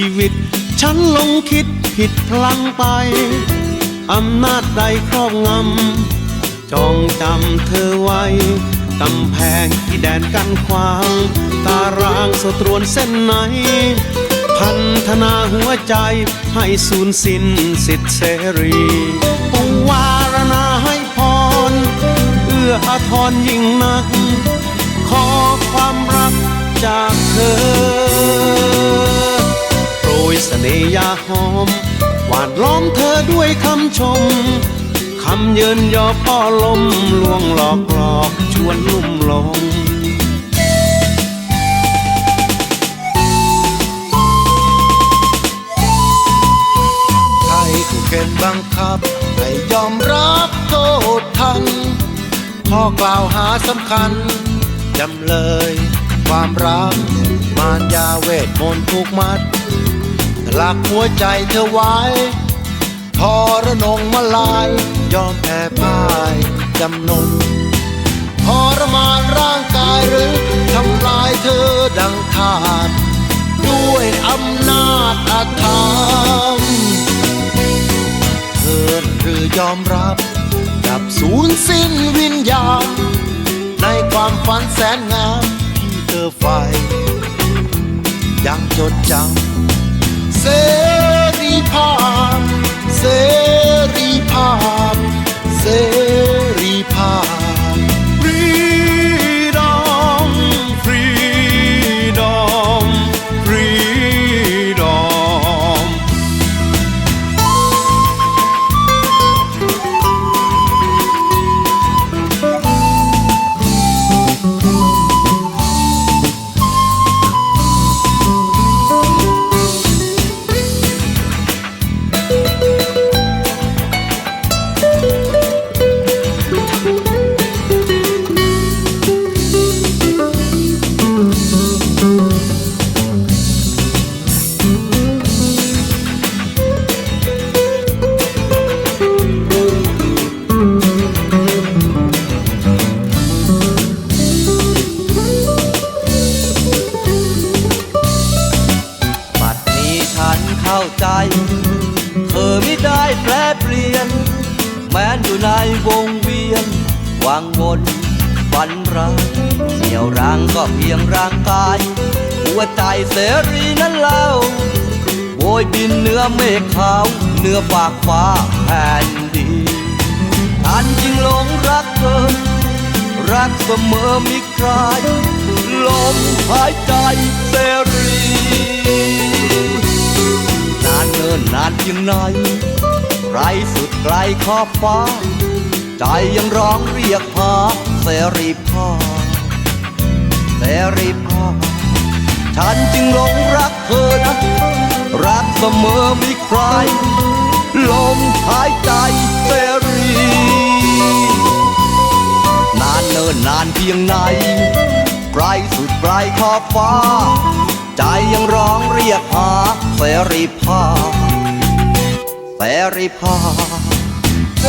ีวิต ฉันลงคิดผิดพลังไป อำนาจใดครอบงำจองจำเธอไว้กำแพงที่แดนกันขวาง ตารางสตรวนเส้นไหน พันธนาหัวใจให้สูญสิ้นสิทธิเสรีปวงวารณาให้พร เอื้ออาทรยิ่งนัก ขอความรักจากเธอ เสน่หยาหอม หวานล้อมเธอด้วยคำชม คำเยินยอป้อลมลวงหลอกหลอกชวนลุ่มหลงใครคู่เข็นบังคับ ให้ยอมรับโทษทันข้อกล่าวหาสำคัญจำเลย ความรักมารยาเวทมนต์ผูกมัด หลักหัวใจเธอไว้ทอระนงมาลาย ยอมแพ้พ่ายจำนนทรมานร่างกายหรือทำลายเธอดังทาสด้วยอำนาจอาธรรมเทินหรือยอมรับกับสูญสิ้นวิญญาณในความฝันแสนงามที่เธอใฝ่ยังจดจำ เสรี ใจ เธอไม่ได้แปรเปลี่ยน แม้นอยู่ในวงเวียนวังวนฝันร้ายเสี่ยวรังก็เพียงร่างกาย หัวใจเสรีนั้นเล่าโบยบินเนื้อเมฆขาว เนื้อฝากฟ้าแผ่นดินฉันจึงหลงรักเธอ รักเสมอมิใครลมหายใจเสรี นานเนินนานเพียงไหนไกลสุดไกลขอบฟ้า ใจยังร้องเรียกหาเสรีภาพเสรีภาพฉันจึงหลงรักเธอนะรักเสมอมีใคร ลมหายใจเสรี นานเนินนานเพียงไหนไกลสุดไกลขอบฟ้า ใจยังร้องเรียกหา สรีภาพเสรีภาพเ